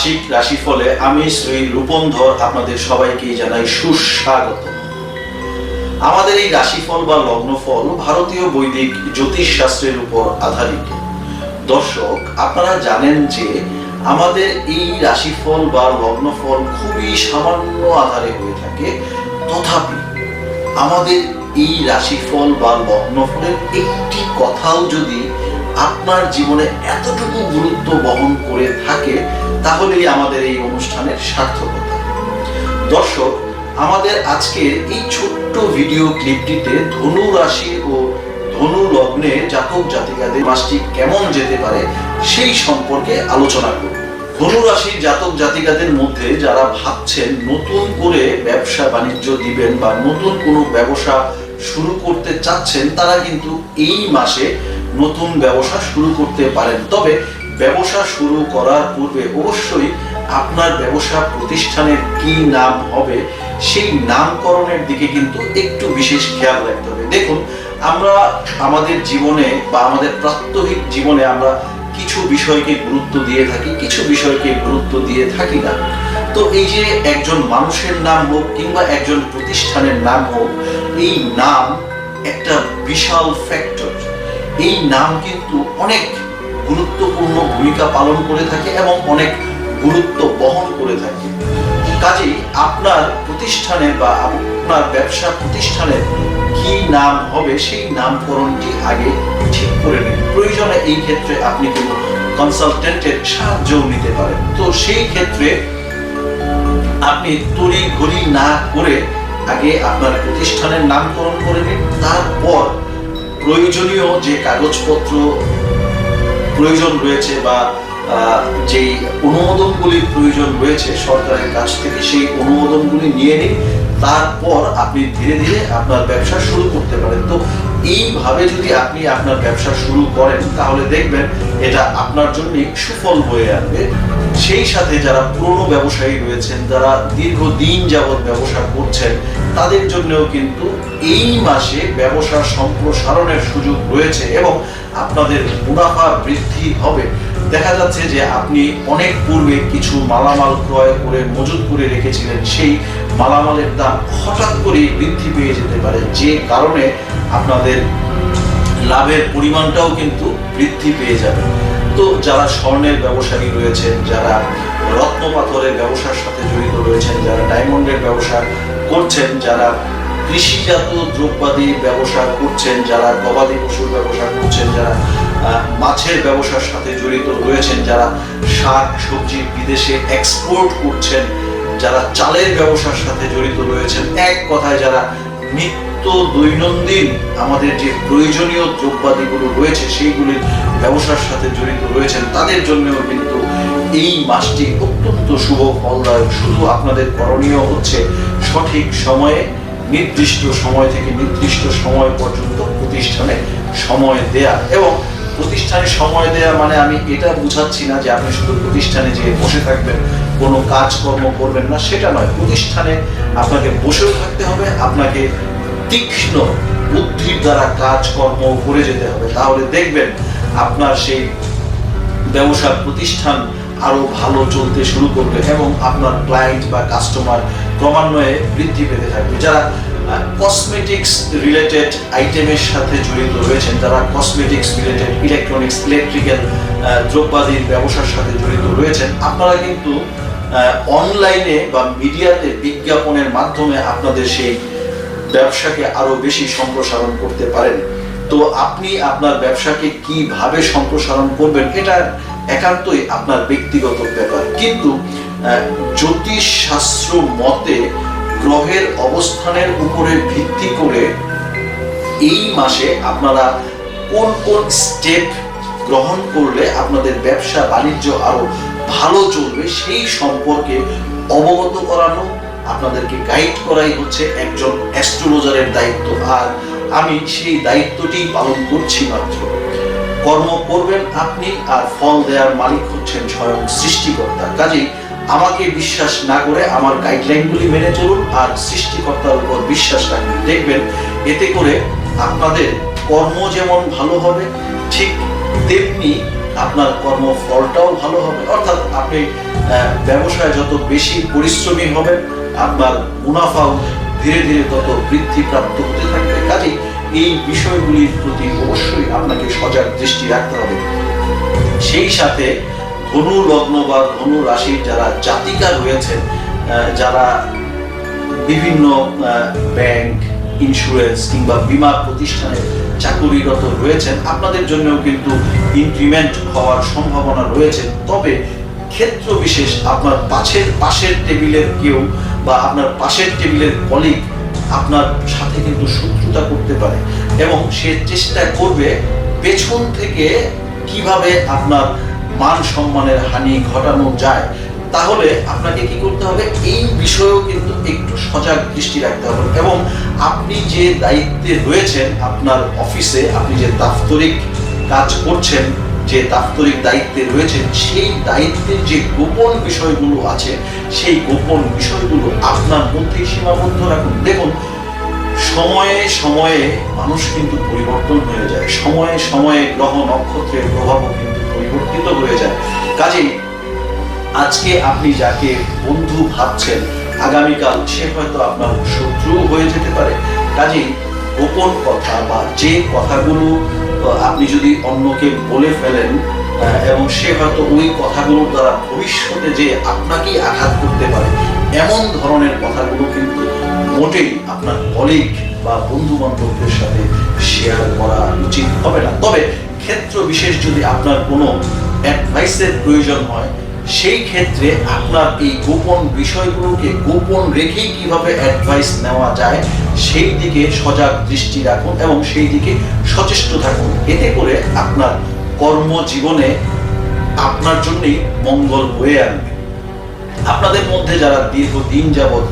মাসিক রাশিফলে আমি শ্রী রূপন্ধর আপনাদের সবাইকে জানাই সুস্বাগত। আমাদের এই রাশিফল বা লগ্নফল ভারতীয় বৈদিক জ্যোতিষ শাস্ত্রের উপর আধারিত। দর্শক, আপনারা জানেন যে আমাদের এই রাশিফল বা লগ্নফল খুবই সামান্য আধারে হয়ে থাকে। তথাপি আমাদের এই রাশিফল বা লগ্নফলের একটি কথাও যদি আপনার জীবনে এতটুকু গুরুত্ব বহন করে থাকে, তাহলেই আমাদের এই অনুষ্ঠানের সার্থকতা। দর্শক, আমাদের আজকের এই ছোট্ট ভিডিও ক্লিপটিতে ধনু রাশি ও ধনু লগ্নে জাতক জাতিকাদের মাসটি কেমন যেতে পারে সেই সম্পর্কে আলোচনা করব। ধনু রাশির জাতক জাতিকাদের মধ্যে যারা ভাবছেন নতুন করে ব্যবসা বাণিজ্য দিবেন বা নতুন কোনো ব্যবসা শুরু করতে চাচ্ছেন তারা কিন্তু এই মাসে নতুন ব্যবসা শুরু করতে পারেন। তবে ব্যবসা শুরু করার পূর্বে অবশ্যই আপনার ব্যবসা প্রতিষ্ঠানের কি নাম হবে, সেই নামকরণের দিকে কিন্তু একটু বিশেষ খেয়াল রাখতে হবে। দেখুন, আমরা আমাদের জীবনে বা আমাদের প্রাত্যহিক জীবনে আমরা কিছু বিষয়কে গুরুত্ব দিয়ে থাকি, কিছু বিষয়কে গুরুত্ব দিয়ে থাকি না। তো এই যে একজন মানুষের নাম হোক কিংবা একজন প্রতিষ্ঠানের নাম হোক এই নাম একটা বিশাল ফ্যাক্টর এই নাম কিন্তু অনেক গুরুত্বপূর্ণ ভূমিকা পালন করে থাকে এবং অনেক গুরুত্ব বহন করে থাকে। কাজেই আপনার প্রতিষ্ঠানে বা আপনার ব্যবসা প্রতিষ্ঠানে কি নাম হবে সেই নামকরণটি আগে ঠিক করে নিন। প্রয়োজনে এই ক্ষেত্রে আপনি কিন্তু কনসালটেন্টের সাহায্যও নিতে পারেন। তো সেই ক্ষেত্রে আপনি তড়ি ঘড়ি না করে আগে আপনার প্রতিষ্ঠানের নামকরণ করে নিন, তারপর প্রয়োজনীয় যে কাগজপত্র প্রয়োজন রয়েছে বা যেই অনুমোদনগুলির প্রয়োজন রয়েছে সরকারের কাছ থেকে, সেই অনুমোদনগুলি নিয়ে নিন, তারপর আপনি ধীরে ধীরে আপনার ব্যবসা শুরু করতে পারেন। তো এইভাবে যদি আপনি আপনার ব্যবসা শুরু করেন, তাহলে দেখবেন এটা আপনার জন্য সুফল হয়ে আনবে সেই সাথে যারা পুরনো ব্যবসায়ী রয়েছেন, যারা দীর্ঘদিন যাবৎ ব্যবসা করছেন, তাদের জন্যও কিন্তু এই মাসে ব্যবসার সম্প্রসারণের সুযোগ রয়েছে এবং আপনাদের মুনাফা বৃদ্ধি হবে। দেখা যাচ্ছে যে আপনি অনেক পূর্বে কিছু মালামাল ক্রয় করে, মজুত করে রেখেছিলেন, সেই মালামালের দাম হঠাৎ করে বৃদ্ধি পেয়ে যেতে পারে। যে কারণে আপনাদের লাভের পরিমাণটাও কিন্তু বৃদ্ধি পেয়ে যাবে। তো যারা স্বর্ণের ব্যবসায়ী রয়েছেন, যারা রত্ন পাথরের ব্যবসার সাথে জড়িত রয়েছেন, যারা ডায়মন্ডের ব্যবসা করছেন, যারা কৃষিজাত দ্রব্যাদি ব্যবসা করছেন, যারা গবাদি পশুর ব্যবসা করছেন, যারা মাছের ব্যবসার সাথে জড়িত রয়েছেন, যারা শাক, সবজি বিদেশে এক্সপোর্ট করছেন, যারা চালের ব্যবসার সাথে জড়িত রয়েছেন। এক কথায় যারা নিত্য দৈনন্দিন আমাদের যে প্রয়োজনীয় দ্রব্যাদিগুলো রয়েছে সেইগুলির ব্যবসার সাথে জড়িত রয়েছেন, তাদের জন্যও কিন্তু এই মাসটি অত্যন্ত শুভ ফলদায়ক। শুধু আপনাদের করণীয় হচ্ছে সঠিক সময়ে, নির্দিষ্ট সময় থেকে নির্দিষ্ট সময় পর্যন্ত প্রতিষ্ঠানে সময় দেয়া এবং প্রতিষ্ঠানে সময় দেয়া মানে আমি এটা বুঝাচ্ছি না যে আপনি শুধু প্রতিষ্ঠানে যেয়ে বসে থাকবেন, কোনো কাজকর্ম করবেন না, সেটা নয়। প্রতিষ্ঠানে আপনাকে বসেও থাকতে হবে, আপনাকে তীক্ষ্ণ বুদ্ধির দ্বারা কাজকর্ম করে যেতে হবে। তাহলে দেখবেন আপনার সেই ব্যবসা প্রতিষ্ঠান আরও ভালো চলতে শুরু করবে এবং আপনার ক্লায়েন্ট বা কাস্টমার ক্রমান্বয়ে বৃদ্ধি পেতে থাকবে। যারা কসমেটিক্স রিলেটেড আইটেমের সাথে জড়িত রয়েছেন যারা কসমেটিক্স রিলেটেড ইলেকট্রনিক্স ইলেকট্রিক্যাল দ্রব্যাদির ব্যবসার সাথে জড়িত রয়েছেন। আপনারা কিন্তু অনলাইনে বা মিডিয়াতে বিজ্ঞাপনের মাধ্যমে আপনাদের সেই ব্যবসাকে আরও বেশি সম্প্রসারণ করতে পারেন। তো আপনি আপনার ব্যবসাকে কীভাবে সম্প্রসারণ করবেন, এটা একান্তই আপনার ব্যক্তিগত ব্যাপার। কিন্তু জ্যোতিষ শাস্ত্র মতে গ্রহের অবস্থানের উপরে ভিত্তি করে এই মাসে আপনারা কোন কোন স্টেপ গ্রহণ করলে আপনাদের ব্যবসা বাণিজ্য আরও ভালো চলবে সেই সম্পর্কে অবগত করানো, আপনাদেরকে গাইড করাই হচ্ছে একজন অ্যাস্ট্রোলজারের দায়িত্ব। আর আমি সেই দায়িত্বটি পালন করছি মাত্র। কর্ম করবেন আপনি আর ফল দেওয়ার মালিক হচ্ছেন স্বয়ং সৃষ্টিকর্তা। কাজেই আমাকে বিশ্বাস না করে আমার গাইডলাইনগুলি মেনে চলুন আর সৃষ্টিকর্তার উপর বিশ্বাস রাখুন। দেখবেন, এতে করে আপনাদের কর্ম যেমন ভালো হবে, ঠিক তেমনি আপনার কর্মফলটাও ভালো হবে। অর্থাৎ আপনি ব্যবসায় যত বেশি পরিশ্রমী হবেন, আপনার মুনাফাও ধীরে ধীরে তত বৃদ্ধি প্রাপ্ত হতে থাকবে। কাজে এই বিষয়গুলির প্রতি অবশ্যই আপনাকে সজাগ দৃষ্টি রাখতে হবে। সেই সাথে ধনু লগ্ন বা ধনু রাশির যারা জাতিকা রয়েছেন যারা বিভিন্ন ব্যাংক ইন্স্যুরেন্স কিংবা বীমা প্রতিষ্ঠানে চাকুরিরত রয়েছেন, আপনাদের জন্যও কিন্তু ইনক্রিমেন্ট হওয়ার সম্ভাবনা রয়েছে। তবে ক্ষেত্র বিশেষ আপনার পাশের পাশের টেবিলের কেউ বা আপনার পাশের টেবিলের কলিগ আপনার সাথে কিন্তু শত্রুতা করতে পারে এবং সে চেষ্টা করবে পেছন থেকে কীভাবে আপনার মান সম্মানের হানি ঘটানো যায়, তাহলে আপনাকে কি করতে হবে? এই বিষয়েও কিন্তু একটু সজাগ দৃষ্টি রাখতে হবে। এবং আপনি যে দায়িত্বে রয়েছেন, আপনার অফিসে আপনি যে দাপ্তরিক কাজ করছেন, যে দাপ্তরিক দায়িত্বে রয়েছেন, সেই দায়িত্বের যে গোপন বিষয়গুলো আছে, সেই গোপন বিষয়গুলো আপনার মধ্যেই সীমাবদ্ধ রাখুন। দেখুন, সময়ে সময়ে মানুষ কিন্তু পরিবর্তন হয়ে যায়। সময়ে সময়ে গ্রহ নক্ষত্রের প্রভাবও কিন্তু পরিবর্তিত হয়ে যায়। কাজেই আজকে আপনি যাকে বন্ধু ভাবছেন, আগামীকাল সে হয়তো আপনার শত্রু হয়ে যেতে পারে। কাজেই গোপন কথা বা যে কথাগুলো আপনি যদি অন্যকে বলে ফেলেন এবং সে হয়তো ওই কথাগুলোর দ্বারা ভবিষ্যতে যে আপনাকেই আঘাত করতে পারে, এমন ধরনের কথাগুলো কিন্তু মোটেই আপনার কলিগ বা বন্ধু বান্ধবদের সাথে শেয়ার করা উচিত হবে না। তবে ক্ষেত্র বিশেষ যদি আপনার কোনো অ্যাডভাইসের প্রয়োজন হয়, সেই ক্ষেত্রে আপনার এই গোপন বিষয়গুলোকে গোপন রেখেই কীভাবে অ্যাডভাইস নেওয়া যায়, সেই দিকে সজাগ দৃষ্টি রাখুন এবং সেই দিকে সচেষ্ট থাকুন। এতে করে আপনার কর্মজীবনে আপনার জন্যই মঙ্গল বয়ে আনবে আপনাদের মধ্যে যারা দীর্ঘদিন যাবৎ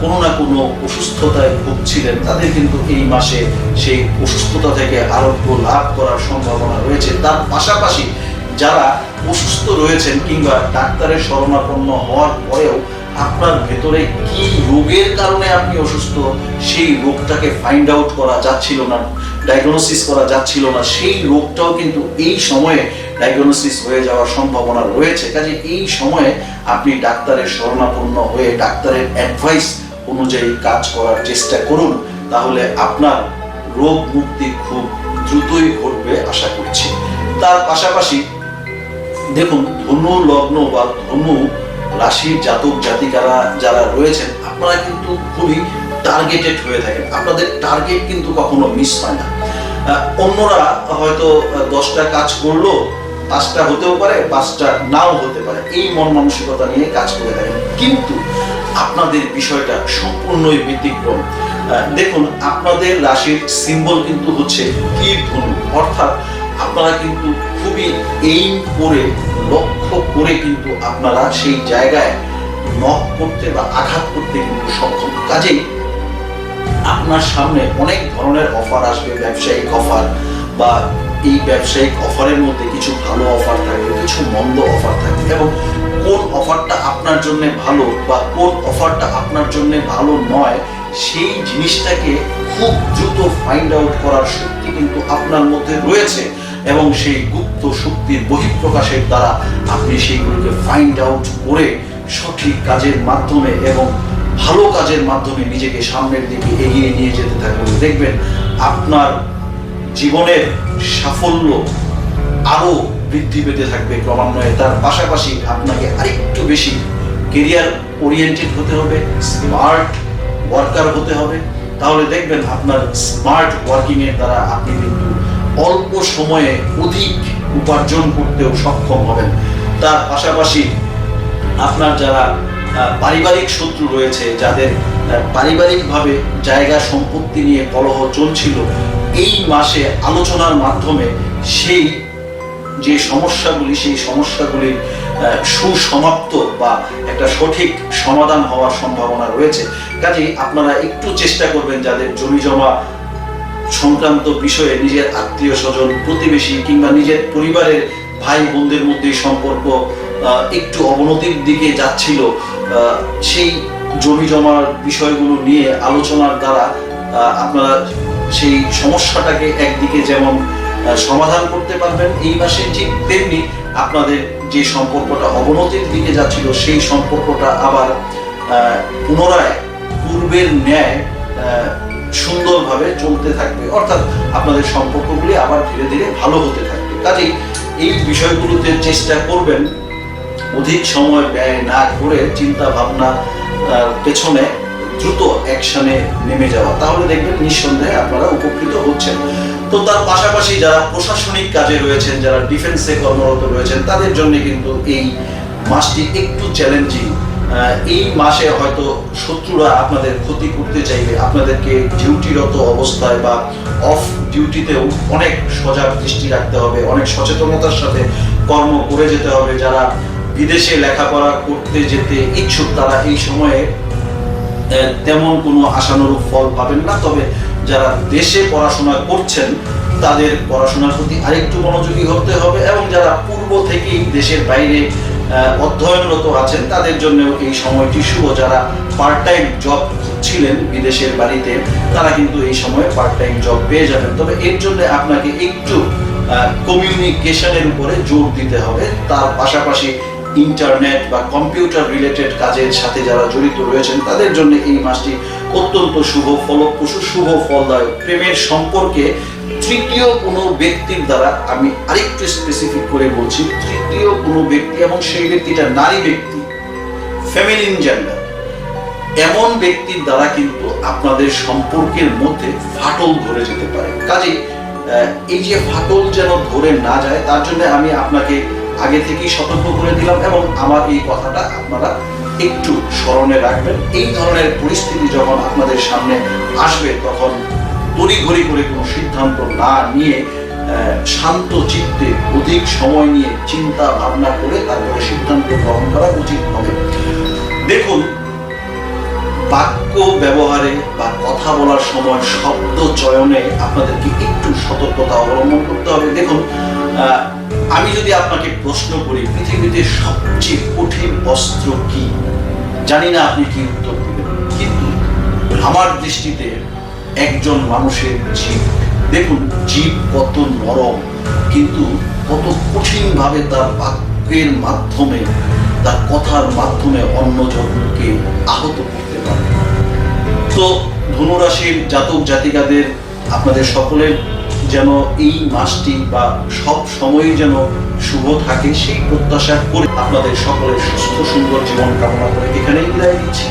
কোনো না কোনো অসুস্থতায় ভুগছিলেন, তাদের কিন্তু এই মাসে সেই অসুস্থতা থেকে আরোগ্য লাভ করার সম্ভাবনা রয়েছে। তার পাশাপাশি যারা অসুস্থ রয়েছেন কিংবা ডাক্তারের শরণাপন্ন হওয়ার পরেও আপনার ভেতরে কি রোগের কারণে আপনি অসুস্থ, সেই রোগটাকে ফাইন্ড আউট করা যাচ্ছিল না। ডায়াগনোসিস করা যাচ্ছিল না, সেই রোগটাও কিন্তু এই সময়ে ডায়াগনোসিস হয়ে যাওয়ার সম্ভাবনা রয়েছে। কাজে এই সময়ে আপনি ডাক্তারের শরণাপন্ন হয়ে ডাক্তারের অ্যাডভাইস অনুযায়ী কাজ করার চেষ্টা করুন, তাহলে আপনার রোগ মুক্তি খুব দ্রুতই ঘটবে আশা করছি। তার পাশাপাশি দেখুন, ধনু, লগ্ন বা ধনু রাশির জাতক জাতিকারা যারা রয়েছেন, আপনারা কিন্তু খুবই টার্গেটেড হয়ে থাকেন। আপনাদের টার্গেট কিন্তু কখনো মিস হয় না। অন্যরা হয়তো দশটা কাজ করল, পাঁচটা হতেও পারে, পাঁচটা নাও হতে পারে। এই মন মানসিকতা নিয়ে কাজ করে থাকেন। কিন্তু আপনাদের বিষয়টা সম্পূর্ণই ব্যতিক্রম। দেখুন, আপনাদের রাশির সিম্বল কিন্তু হচ্ছে তীর ধনু অর্থাৎ আপনারা কিন্তু খুবই এইম করে, লক্ষ্য করে কিন্তু আপনারা সেই জায়গায় নখ করতে বা আঘাত করতে কিন্তু সক্ষম। কাজেই আপনার সামনে অনেক ধরনের অফার আসবে, ব্যবসায়িক অফার বা এই ব্যবসায়িক অফারের মধ্যে কিছু ভালো অফার থাকবে, কিছু মন্দ অফার থাকবে এবং কোন অফারটা আপনার জন্য ভালো বা কোন অফারটা আপনার জন্য ভালো নয়, সেই জিনিসটাকে খুব দ্রুত ফাইন্ড আউট করার শক্তি কিন্তু আপনার মধ্যে রয়েছে এবং সেই গুপ্ত শক্তির বহিঃপ্রকাশের দ্বারা আপনি সেইগুলোকে ফাইন্ড আউট করে সঠিক কাজের মাধ্যমে এবং ভালো কাজের মাধ্যমে নিজেকে সামনের দিকে এগিয়ে নিয়ে যেতে থাকুন দেখবেন, আপনার জীবনের সাফল্য আরও বৃদ্ধি পেতে থাকবে ক্রমান্বয়ে। তার পাশাপাশি আপনাকে আরেকটু বেশি কেরিয়ার ওরিয়েন্টেড হতে হবে স্মার্ট ওয়ার্কার হতে হবে। তাহলে দেখবেন, আপনার স্মার্ট ওয়ার্কিংয়ের দ্বারা আপনি কিন্তু অল্প সময়ে অধিক উপার্জন করতেও সক্ষম হবেন। তার পাশাপাশি আপনার যারা পারিবারিক শত্রু রয়েছে যাদের পারিবারিকভাবে জায়গা সম্পত্তি নিয়ে কলহ চলছিল। এই মাসে আলোচনার মাধ্যমে সেই যে সমস্যাগুলি, সেই সমস্যাগুলির সুসমাপ্ত বা একটা সঠিক সমাধান হওয়ার সম্ভাবনা রয়েছে। কাজেই আপনারা একটু চেষ্টা করবেন যাদের জমি জমা সংক্রান্ত বিষয়ে নিজের আত্মীয় স্বজন, প্রতিবেশী কিংবা নিজের পরিবারের ভাই বোনদের মধ্যে সম্পর্ক একটু অবনতির দিকে যাচ্ছিল সেই জমি জমার বিষয়গুলো নিয়ে আলোচনার দ্বারা আপনারা সেই সমস্যাটাকে একদিকে যেমন সমাধান করতে পারবেন, এই মাসে ঠিক তেমনি আপনাদের যে সম্পর্কটা অবনতির দিকে যাচ্ছিল, সেই সম্পর্কটা আবার পুনরায় পূর্বের ন্যায় সুন্দরভাবে চলতে থাকবে। অর্থাৎ আপনাদের সম্পর্কগুলি আবার ধীরে ধীরে ভালো হতে থাকবে। কাজেই এই বিষয়গুলোতে চেষ্টা করবেন অধিক সময় ব্যয় না করে চিন্তা ভাবনা পেছনে দ্রুত অ্যাকশনে নেমে যাওয়া। তাহলে দেখবেন নিঃসন্দেহে আপনারা উপকৃত হচ্ছেন। তো তার পাশাপাশি যারা প্রশাসনিক কাজে রয়েছেন, যারা ডিফেন্সে কর্মরত রয়েছেন, তাদের জন্য কিন্তু এই মাসটি একটু চ্যালেঞ্জিং। এই মাসে হয়তো শত্রুরা আপনাদের ক্ষতি করতে চাইবে। আপনাদেরকে ডিউটিরত অবস্থায় বা অফ ডিউটিতেও অনেক সজাগ দৃষ্টি রাখতে হবে, অনেক সচেতনতার সাথে কর্ম করে যেতে হবে। যারা বিদেশে লেখাপড়া করতে যেতে ইচ্ছুক তারা এই সময়ে তেমন কোনো আশানুরূপ ফল পাবেন না। তবে যারা দেশে পড়াশোনা করছেন, তাদের পড়াশোনার প্রতি আরেকটু মনোযোগী হতে হবে এবং যারা পূর্ব থেকেই দেশের বাইরে অধ্যয়নরত আছেন, তাদের জন্য এই সময়টি শুভ। যারা পার্ট টাইম জব ছিলেন বিদেশের বাড়িতে, তারা কিন্তু এই সময়ে পার্ট টাইম জব পেয়ে যাবেন। তবে এর জন্য আপনাকে একটু কমিউনিকেশনের উপরে জোর দিতে হবে। তার পাশাপাশি ইন্টারনেট বা কম্পিউটার রিলেটেড কাজের সাথে যারা জড়িত রয়েছেন, তাদের জন্য এই মাসটি অত্যন্ত শুভ, ফলপ্রসূ, শুভ, ফলদায়ক। প্রেমের সম্পর্কে তৃতীয় কোনো ব্যক্তির দ্বারা আমি আরেকটু স্পেসিফিক করে বলছি, তৃতীয় কোনো ব্যক্তি এবং সেই ব্যক্তিটা নারী ব্যক্তি ফেমিনিন জেন্ডার এমন ব্যক্তির দ্বারা কিন্তু আপনাদের সম্পর্কের মধ্যে ফাটল ধরে যেতে পারে। কাজে এই যে ফাটল যেন ধরে না যায়, তার জন্য আমি আপনাকে আগে থেকেই সতর্ক করে দিলাম এবং আমার এই কথাটা আপনারা একটু স্মরণে রাখবেন। এই ধরনের পরিস্থিতি যখন আপনাদের সামনে আসবে, তখন তড়িঘড়ি করে কোনো সিদ্ধান্ত না নিয়ে শান্ত চিত্তে অধিক সময় নিয়ে চিন্তা ভাবনা করে তারপরে সিদ্ধান্ত গ্রহণ করা উচিত হবে। দেখুন, বাক্য ব্যবহারে বা কথা বলার সময় শব্দ চয়নে আপনাদেরকে একটু সতর্কতা অবলম্বন করতে হবে। দেখুন আমি যদি আপনাকে প্রশ্ন করি, পৃথিবীতে সবচেয়ে কঠিন অস্ত্র কি? জানি না আপনি কি উত্তর দিবেন, কিন্তু আমার দৃষ্টিতে একজন মানুষের জীব, দেখুন, জীব কত নরম, কিন্তু কত কঠিনভাবে তার বাক্যের মাধ্যমে, তার কথার মাধ্যমে অন্যজনকে আহত করতে পারে। তো ধনুরাশির জাতক জাতিকাদের, আপনাদের সকলের যেন এই মাসটি বা সব সময়ই যেন শুভ থাকে সেই প্রত্যাশা করে আপনাদের সকলের সুস্থ সুন্দর জীবন কামনা করে এখানেই বিদায় দিচ্ছি